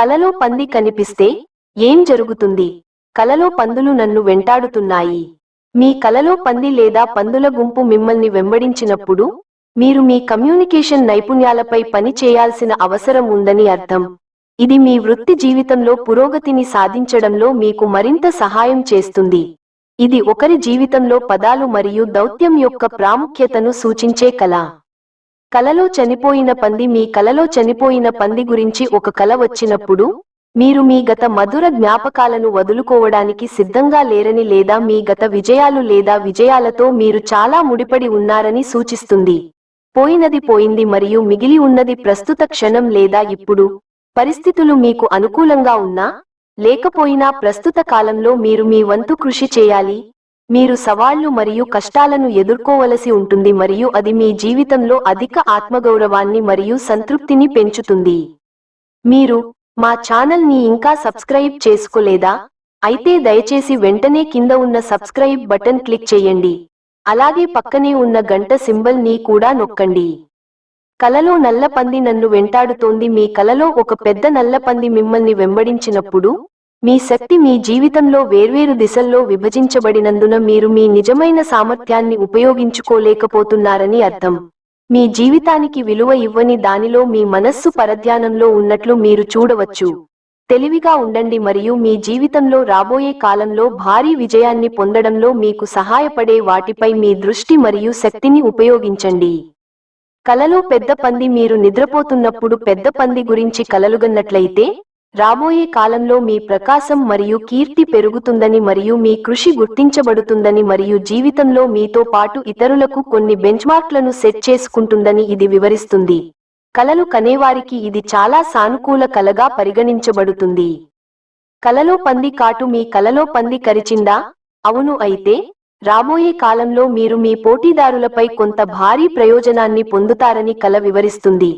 కలలో పంది కనిపిస్తే ఏం జరుగుతుంది? కలలో పందులు నన్ను వెంటాడుతున్నాయి. మీ కలలో పంది లేదా పందుల గుంపు మిమ్మల్ని వెంబడించినప్పుడు మీరు మీ కమ్యూనికేషన్ నైపుణ్యాలపై పని చేయాల్సిన అవసరం ఉందని అర్థం. ఇది మీ వృత్తి జీవితంలో పురోగతిని సాధించడంలో మీకు మరింత సహాయం చేస్తుంది. ఇది ఒకరి జీవితంలో పదాలు మరియు దౌత్యం యొక్క ప్రాముఖ్యతను సూచించే కళ. కలలో చనిపోయిన పంది మీ కలలో చనిపోయిన పంది గురించి ఒక కల వచ్చినప్పుడు మీరు మీ గత మధుర జ్ఞాపకాలను వదులుకోవడానికి సిద్ధంగా లేరని లేదా మీ గత విజయాలు లేదా విజయాలతో మీరు చాలా ముడిపడి ఉన్నారని సూచిస్తుంది. పోయినది పోయింది మరియు మిగిలి ఉన్నది ప్రస్తుత క్షణం లేదా ఇప్పుడు పరిస్థితులు మీకు అనుకూలంగా ఉన్నా లేకపోయినా ప్రస్తుత కాలంలో మీరు మీ వంతు కృషి చేయాలి మీరు సవాళ్ళు మరియు కష్టాలను ఎదుర్కోవలసి ఉంటుంది మరియు అది మీ జీవితంలో అధిక ఆత్మగౌరవాన్ని మరియు సంతృప్తిని పెంచుతుంది. మీరు మా ఛానల్ని ఇంకా సబ్స్క్రైబ్ చేసుకోలేదా? అయితే దయచేసి వెంటనే కింద ఉన్న సబ్స్క్రైబ్ బటన్ క్లిక్ చేయండి. అలాగే పక్కనే ఉన్న గంట సింబల్ని కూడా నొక్కండి. కలలో నల్ల పంది నన్ను వెంటాడుతోంది మీ కలలో ఒక పెద్ద నల్ల పంది మిమ్మల్ని వెంబడించినప్పుడు మీ శక్తి మీ జీవితంలో వేర్వేరు దిశల్లో విభజించబడినందున మీరు మీ నిజమైన సామర్థ్యాన్ని ఉపయోగించుకోలేకపోతున్నారని అర్థం. మీ జీవితానికి విలువ ఇవ్వని దానిలో మీ మనస్సు పరధ్యానంలో ఉన్నట్లు మీరు చూడవచ్చు. తెలివిగా ఉండండి మరియు మీ జీవితంలో రాబోయే కాలంలో భారీ విజయాన్ని పొందడంలో మీకు సహాయపడే వాటిపై మీ దృష్టి మరియు శక్తిని ఉపయోగించండి. కలలో పెద్ద పంది మీరు నిద్రపోతున్నప్పుడు పెద్ద పంది గురించి కలలుగన్నట్లయితే రాబోయే కాలంలో మీ ప్రకాశం మరియు కీర్తి పెరుగుతుందని మరియు మీ కృషి గుర్తించబడుతుందని మరియు జీవితంలో మీతో పాటు ఇతరులకు కొన్ని బెంచ్మార్క్లను సెట్ చేసుకుంటుందని ఇది వివరిస్తుంది. కలలు కనేవారికి ఇది చాలా సానుకూల కలగా పరిగణించబడుతుంది. కలలో పంది కాటు మీ కలలో పంది కరిచిందా? అవును అయితే రాబోయే కాలంలో మీరు మీ పోటీదారులపై కొంత భారీ ప్రయోజనాన్ని పొందుతారని కల వివరిస్తుంది.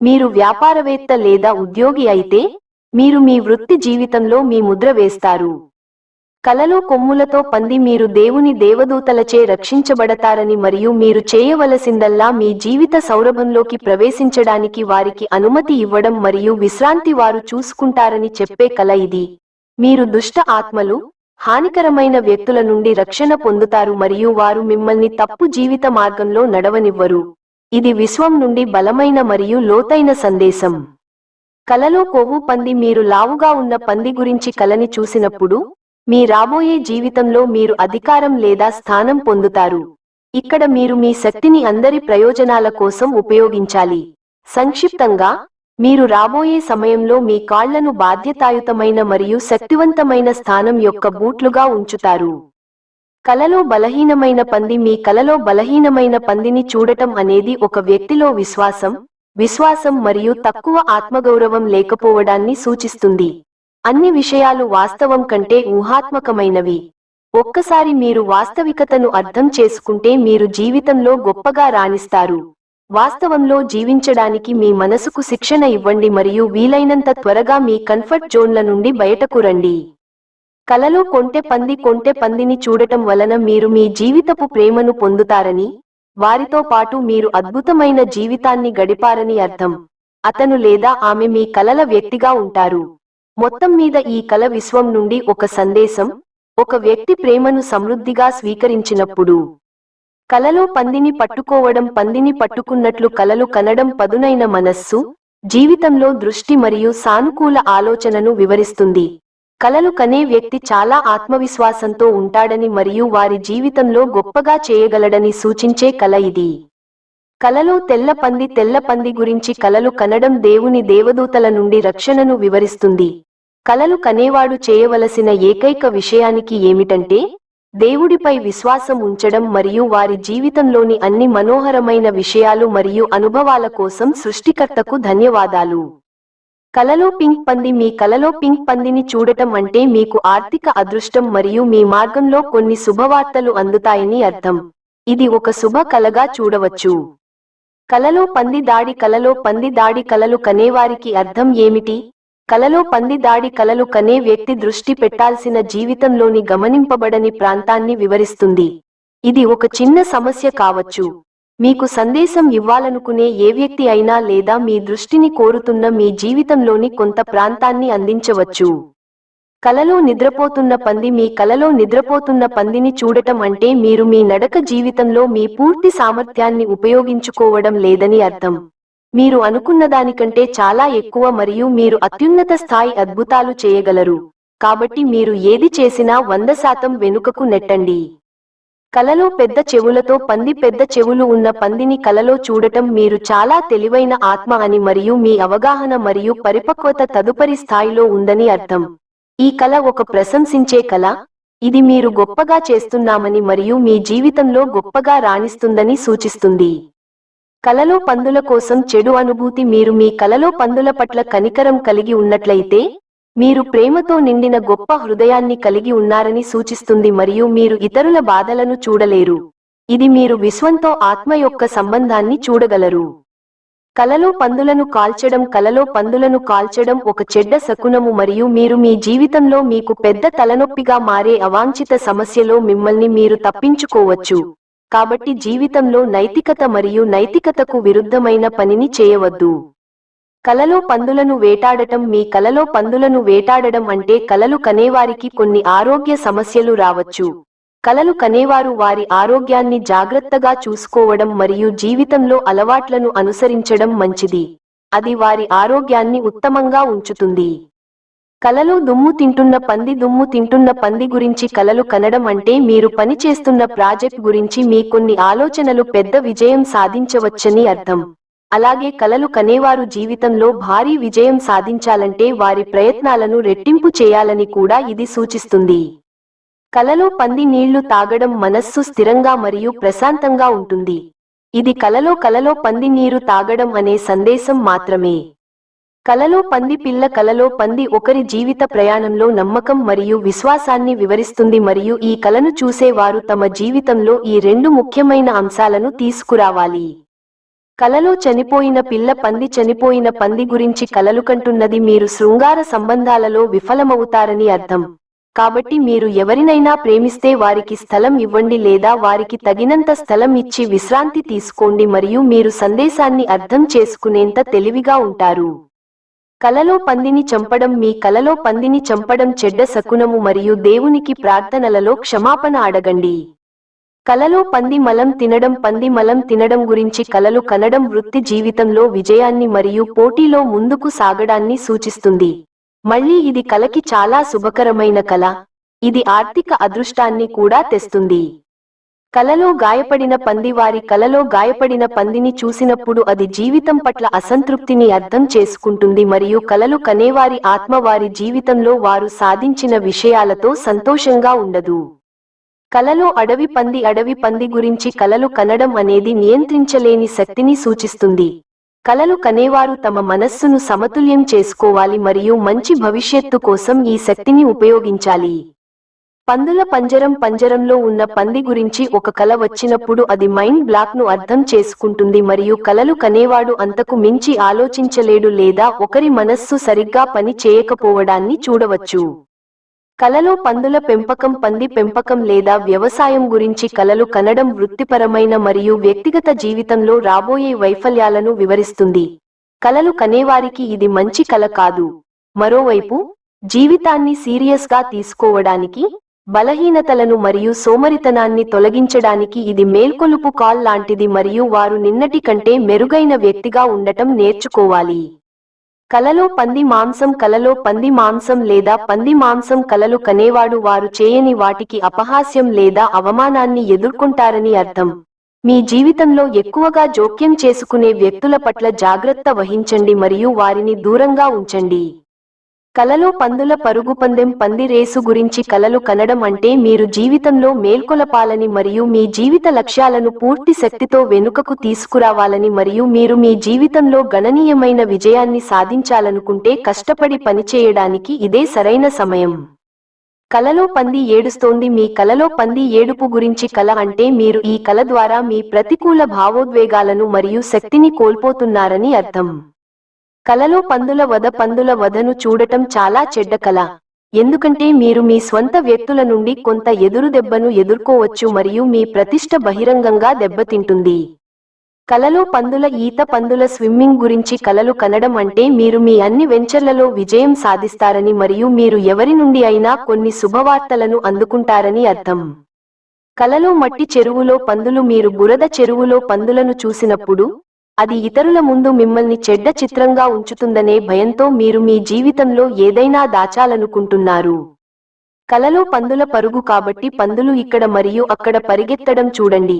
మీరు వ్యాపారవేత్త లేదా ఉద్యోగి అయితే మీరు మీ వృత్తి జీవితంలో మీ ముద్ర వేస్తారు. కలలో కొమ్ములతో పంది మీరు దేవుని దేవదూతలచే రక్షించబడతారని మరియు మీరు చేయవలసిందల్లా మీ జీవిత సౌరభంలోకి ప్రవేశించడానికి వారికి అనుమతి ఇవ్వడం మరియు విశ్రాంతి వారు చూసుకుంటారని చెప్పే కల ఇది. మీరు దుష్ట ఆత్మలు హానికరమైన వ్యక్తుల నుండి రక్షణ పొందుతారు మరియు వారు మిమ్మల్ని తప్పు జీవిత మార్గంలో నడవనివ్వరు. ఇది విశ్వం నుండి బలమైన మరియు లోతైన సందేశం. కలలో కొవ్వు పంది మీరు లావుగా ఉన్న పంది గురించి కలని చూసినప్పుడు మీ రాబోయే జీవితంలో మీరు అధికారం లేదా స్థానం పొందుతారు. ఇక్కడ మీరు మీ శక్తిని అందరి ప్రయోజనాల కోసం ఉపయోగించాలి. సంక్షిప్తంగా మీరు రాబోయే సమయంలో మీ కాళ్ళను బాధ్యతాయుతమైన మరియు శక్తివంతమైన స్థానం యొక్క బూట్లుగా ఉంచుతారు. కలలో బలహీనమైన పంది మీ కలలో బలహీనమైన పందిని చూడటం అనేది ఒక వ్యక్తిలో విశ్వాసం విశ్వాసం మరియు తక్కువ ఆత్మగౌరవం లేకపోవడాన్ని సూచిస్తుంది. అన్ని విషయాలు వాస్తవం కంటే ఊహాత్మకమైనవి. ఒక్కసారి మీరు వాస్తవికతను అర్థం చేసుకుంటే మీరు జీవితంలో గొప్పగా రాణిస్తారు. వాస్తవంలో జీవించడానికి మీ మనసుకు శిక్షణ ఇవ్వండి మరియు వీలైనంత త్వరగా మీ కంఫర్ట్ జోన్ల నుండి బయటకు రండి. కలలో కొంటె పంది కొంటె పందిని చూడటం వలన మీరు మీ జీవితపు ప్రేమను పొందుతారని వారితో పాటు మీరు అద్భుతమైన జీవితాన్ని గడిపారని అర్థం. అతను లేదా ఆమె మీ కలల వ్యక్తిగా ఉంటారు. మొత్తం మీద ఈ కల విశ్వం నుండి ఒక సందేశం ఒక వ్యక్తి ప్రేమను సమృద్ధిగా స్వీకరించినప్పుడు. కలలో పందిని పట్టుకోవడం పందిని పట్టుకున్నట్లు కలలు కనడం పదునైన మనస్సు జీవితంలో దృష్టి మరియు సానుకూల ఆలోచనను వివరిస్తుంది. కలలు కనే వ్యక్తి చాలా ఆత్మవిశ్వాసంతో ఉంటాడని మరియు వారి జీవితంలో గొప్పగా చేయగలడని సూచించే కల ఇది. కలలో తెల్ల పంది తెల్ల పంది గురించి కలలు కనడం దేవుని దేవదూతల నుండి రక్షణను వివరిస్తుంది. కలలు కనేవాడు చేయవలసిన ఏకైక విషయానికి ఏమిటంటే దేవుడిపై విశ్వాసం ఉంచడం మరియు వారి జీవితంలోని అన్ని మనోహరమైన విషయాలు మరియు అనుభవాల కోసం సృష్టికర్తకు ధన్యవాదాలు. కలలో పింక్ పంది మీ కలలో పింక్ పందిని చూడటం అంటే మీకు ఆర్థిక అదృష్టం మరియు మీ మార్గంలో కొన్ని శుభవార్తలు అందుతాయని అర్థం. ఇది ఒక శుభ కలగా చూడవచ్చు. కలలో పంది దాడి కలలో పంది దాడి కలలు కనేవారికి అర్థం ఏమిటి? కలలో పంది దాడి కలలు కనే వ్యక్తి దృష్టి పెట్టాల్సిన జీవితంలోని గమనింపబడని ప్రాంతాన్ని వివరిస్తుంది. ఇది ఒక చిన్న సమస్య కావచ్చు. మీకు సందేశం ఇవ్వాలనుకునే ఏ వ్యక్తి అయినా లేదా మీ దృష్టిని కోరుతున్న మీ జీవితంలోని కొంత ప్రాంతాన్ని అందించవచ్చు. కలలో నిద్రపోతున్న పంది మీ కలలో నిద్రపోతున్న పందిని చూడటం అంటే మీరు మీ నడక జీవితంలో మీ పూర్తి సామర్థ్యాన్ని ఉపయోగించుకోవడం లేదని అర్థం. మీరు అనుకున్న దానికంటే చాలా ఎక్కువ మరియు మీరు అత్యున్నత స్థాయి అద్భుతాలు చేయగలరు. కాబట్టి మీరు ఏది చేసినా వంద శాతం వెనుకకు నెట్టండి. కలలో పెద్ద చెవులతో పంది పెద్ద చెవులు ఉన్న పందిని కలలో చూడటం మీరు చాలా తెలివైన ఆత్మ అని మరియు మీ అవగాహన మరియు పరిపక్వత తదుపరి స్థాయిలో ఉందని అర్థం. ఈ కళ ఒక ప్రశంసించే కళ. ఇది మీరు గొప్పగా చేస్తున్నామని మరియు మీ జీవితంలో గొప్పగా రాణిస్తుందని సూచిస్తుంది. కలలో పందుల కోసం చెడు అనుభూతి మీరు మీ కలలో పందుల పట్ల కనికరం కలిగి ఉన్నట్లయితే మీరు ప్రేమతో నిండిన గొప్ప హృదయాన్ని కలిగి ఉన్నారని సూచిస్తుంది మరియు మీరు ఇతరుల బాధలను చూడలేరు. ఇది మీరు విశ్వంతో ఆత్మ యొక్క సంబంధాన్ని చూడగలరు. కలలో పందులను కాల్చడం కలలో పందులను కాల్చడం ఒక చెడ్డ శకునము మరియు మీరు మీ జీవితంలో మీకు పెద్ద తలనొప్పిగా మారే అవాంఛిత సమస్యలో మిమ్మల్ని మీరు తప్పించుకోవచ్చు. కాబట్టి జీవితంలో నైతికత మరియు నైతికతకు విరుద్ధమైన పనిని చేయవద్దు. కలలో పందులను వేటాడటం మీ కలలో పందులను వేటాడడం అంటే కలలు కనేవారికి కొన్ని ఆరోగ్య సమస్యలు రావచ్చు. కలలు కనేవారు వారి ఆరోగ్యాన్ని జాగ్రత్తగా చూసుకోవడం మరియు జీవితంలో అలవాట్లను అనుసరించడం మంచిది. అది వారి ఆరోగ్యాన్ని ఉత్తమంగా ఉంచుతుంది. కలలో దుమ్ము తింటున్న పంది దుమ్ము తింటున్న పంది గురించి కలలు కనడం అంటే మీరు పనిచేస్తున్న ప్రాజెక్ట్ గురించి మీ కొన్ని ఆలోచనలు పెద్ద విజయం సాధించవచ్చని అర్థం. అలాగే కలలు కనేవారు జీవితంలో భారీ విజయం సాధించాలంటే వారి ప్రయత్నాలను రెట్టింపు చేయాలని కూడా ఇది సూచిస్తుంది. కలలో పంది నీళ్ళు తాగడం మనస్సు స్థిరంగా మరియు ప్రశాంతంగా ఉంటుంది. ఇది కలలో కలలో పంది నీరు తాగడం అనే సందేశం మాత్రమే. కలలో పంది పిల్ల కలలో పంది ఒకరి జీవిత ప్రయాణంలో నమ్మకం మరియు విశ్వాసాన్ని వివరిస్తుంది మరియు ఈ కలను చూసేవారు తమ జీవితంలో ఈ రెండు ముఖ్యమైన అంశాలను తీసుకురావాలి. కలలో చనిపోయిన పిల్ల పంది చనిపోయిన పంది గురించి కలలు కంటున్నది మీరు శృంగార సంబంధాలలో విఫలమవుతారని అర్థం. కాబట్టి మీరు ఎవరినైనా ప్రేమిస్తే వారికి స్థలం ఇవ్వండి లేదా వారికి తగినంత స్థలం ఇచ్చి విశ్రాంతి తీసుకోండి మరియు మీరు సందేశాన్ని అర్థం చేసుకునేంత తెలివిగా ఉంటారు. కలలో పందిని చంపడం మీ కలలో పందిని చంపడం చెడ్డ శకునము మరియు దేవునికి ప్రార్థనలలో క్షమాపణ అడగండి. కలలో పంది మలం తినడం పంది మలం తినడం గురించి కలలు కనడం వృత్తి జీవితంలో విజయాన్ని మరియు పోటీలో ముందుకు సాగడాన్ని సూచిస్తుంది. మళ్ళీ ఇది కలకి చాలా శుభకరమైన కల ఇది ఆర్థిక అదృష్టాన్ని కూడా తెస్తుంది. కలలో గాయపడిన పంది వారి కలలో గాయపడిన పందిని చూసినప్పుడు అది జీవితం పట్ల అసంతృప్తిని అర్థం చేసుకుంటుంది మరియు కలలు కనేవారి ఆత్మ వారి జీవితంలో వారు సాధించిన విషయాలతో సంతోషంగా ఉండదు. కలలో అడవి పంది అడవి పంది గురించి కలలు కనడం అనేది నియంత్రించలేని శక్తిని సూచిస్తుంది. కలలు కనేవారు తమ మనస్సును సమతుల్యం చేసుకోవాలి మరియు మంచి భవిష్యత్తు కోసం ఈ శక్తిని ఉపయోగించాలి. పందుల పంజరం పంజరంలో ఉన్న పంది గురించి ఒక కల వచ్చినప్పుడు అది మైండ్ బ్లాక్ను అర్థం చేసుకుంటుంది మరియు కలలు కనేవాడు అంతకు మించి ఆలోచించలేడు లేదా ఒకరి మనస్సు సరిగ్గా పని చేయకపోవడాన్ని చూడవచ్చు. కలలో పందుల పెంపకం పంది పెంపకం లేదా వ్యవసాయం గురించి కలలు కనడం వృత్తిపరమైన మరియు వ్యక్తిగత జీవితంలో రాబోయే వైఫల్యాలను వివరిస్తుంది. కలలు కనేవారికి ఇది మంచి కల కాదు. మరోవైపు జీవితాన్ని సీరియస్గా తీసుకోవడానికి బలహీనతలను మరియు సోమరితనాన్ని తొలగించడానికి ఇది మేల్కొలుపు కాల్ లాంటిది మరియు వారు నిన్నటి కంటే మెరుగైన వ్యక్తిగా ఉండటం నేర్చుకోవాలి. కలలో పంది మాంసం కలలో పంది మాంసం లేదా పంది మాంసం కలలు కనేవాడు వారు చేయని వాటికి అపహాస్యం లేదా అవమానాన్ని ఎదుర్కొంటారని అర్థం. మీ జీవితంలో ఎక్కువగా జోక్యం చేసుకునే వ్యక్తుల పట్ల జాగ్రత్త వహించండి మరియు వారిని దూరంగా ఉంచండి. కలలో పందుల పరుగు పందెం పంది రేసు గురించి కలలు కనడం అంటే మీరు జీవితంలో మేల్కొలపాలని మరియు మీ జీవిత లక్ష్యాలను పూర్తి శక్తితో వెనుకకు తీసుకురావాలని మరియు మీరు మీ జీవితంలో గణనీయమైన విజయాన్ని సాధించాలనుకుంటే కష్టపడి పనిచేయడానికి ఇదే సరైన సమయం. కలలో పంది ఏడుస్తోంది. మీ కలలో పంది ఏడుపు గురించి కల అంటే మీరు ఈ కల ద్వారా మీ ప్రతికూల భావోద్వేగాలను మరియు శక్తిని కోల్పోతున్నారని అర్థం. కలలో పందుల వద పందుల వధను చూడటం చాలా చెడ్డ కల. ఎందుకంటే మీరు మీ స్వంత వ్యక్తుల నుండి కొంత ఎదురు దెబ్బను ఎదుర్కోవచ్చు మరియు మీ ప్రతిష్ట బహిరంగంగా దెబ్బతింటుంది. కలలో పందుల ఈత పందుల స్విమ్మింగ్ గురించి కలలు కనడం అంటే మీరు మీ అన్ని వెంచర్లలో విజయం సాధిస్తారని మరియు మీరు ఎవరి నుండి అయినా కొన్ని శుభవార్తలను అందుకుంటారని అర్థం. కలలో మట్టి చెరువులో పందులు మీరు బురద చెరువులో పందులను చూసినప్పుడు అది ఇతరుల ముందు మిమ్మల్ని చెడ్డ చిత్రంగా ఉంచుతుందనే భయంతో మీరు మీ జీవితంలో ఏదైనా దాచాలనుకుంటున్నారు. కలలో పందుల పరుగు కాబట్టి పందులు ఇక్కడ మరియు అక్కడ పరిగెత్తడం చూడండి.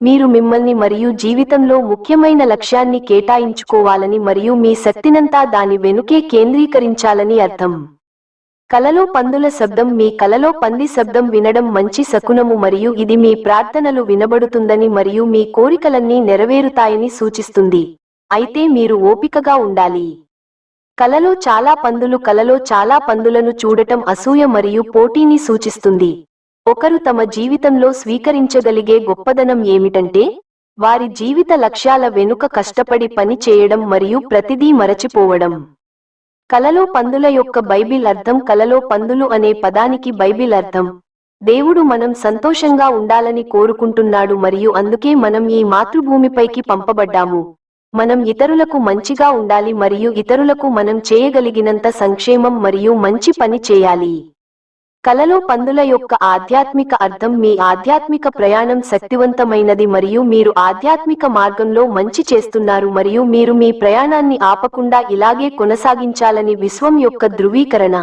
మీరు మిమ్మల్ని మరియు జీవితంలో ముఖ్యమైన లక్ష్యాన్ని కేటాయించుకోవాలని మరియు మీ శక్తినంతా దాని వెనుకే కేంద్రీకరించాలని అర్థం. కలలో పందుల శబ్దం మీ కలలో పంది శబ్దం వినడం మంచి శకునము మరియు ఇది మీ ప్రార్థనలు వినబడుతుందని మరియు మీ కోరికలన్నీ నెరవేరుతాయని సూచిస్తుంది. అయితే మీరు ఓపికగా ఉండాలి. కలలో చాలా పందులు కలలో చాలా పందులను చూడటం అసూయ మరియు పోటీని సూచిస్తుంది. ఒకరు తమ జీవితంలో స్వీకరించగలిగే గొప్పదనం ఏమిటంటే వారి జీవిత లక్ష్యాల వెనుక కష్టపడి పని చేయడం మరియు ప్రతిదీ మరచిపోవడం. కలలో పందుల యొక్క బైబిల్ అర్థం కలలో పందులు అనే పదానికి బైబిల్ అర్థం. దేవుడు మనం సంతోషంగా ఉండాలని కోరుకుంటున్నాడు మరియు అందుకే మనం ఈ మాతృభూమిపైకి పంపబడ్డాము. మనం ఇతరులకు మంచిగా ఉండాలి మరియు ఇతరులకు మనం చేయగలిగినంత సంక్షేమం మరియు మంచి పని చేయాలి. కలలో పందుల యొక్క ఆధ్యాత్మిక అర్థం మీ ఆధ్యాత్మిక ప్రయాణం శక్తివంతమైనది మరియు మీరు ఆధ్యాత్మిక మార్గంలో మంచి చేస్తున్నారు మరియు మీరు మీ ప్రయాణాన్ని ఆపకుండా ఇలాగే కొనసాగించాలని విశ్వం యొక్క ధృవీకరణ.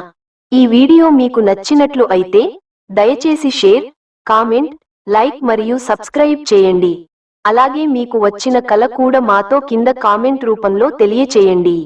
ఈ వీడియో మీకు నచ్చినట్లు అయితే దయచేసి షేర్ కామెంట్ లైక్ మరియు సబ్స్క్రైబ్ చేయండి. అలాగే మీకు వచ్చిన కల కూడా మాతో కింద కామెంట్ రూపంలో తెలియచేయండి.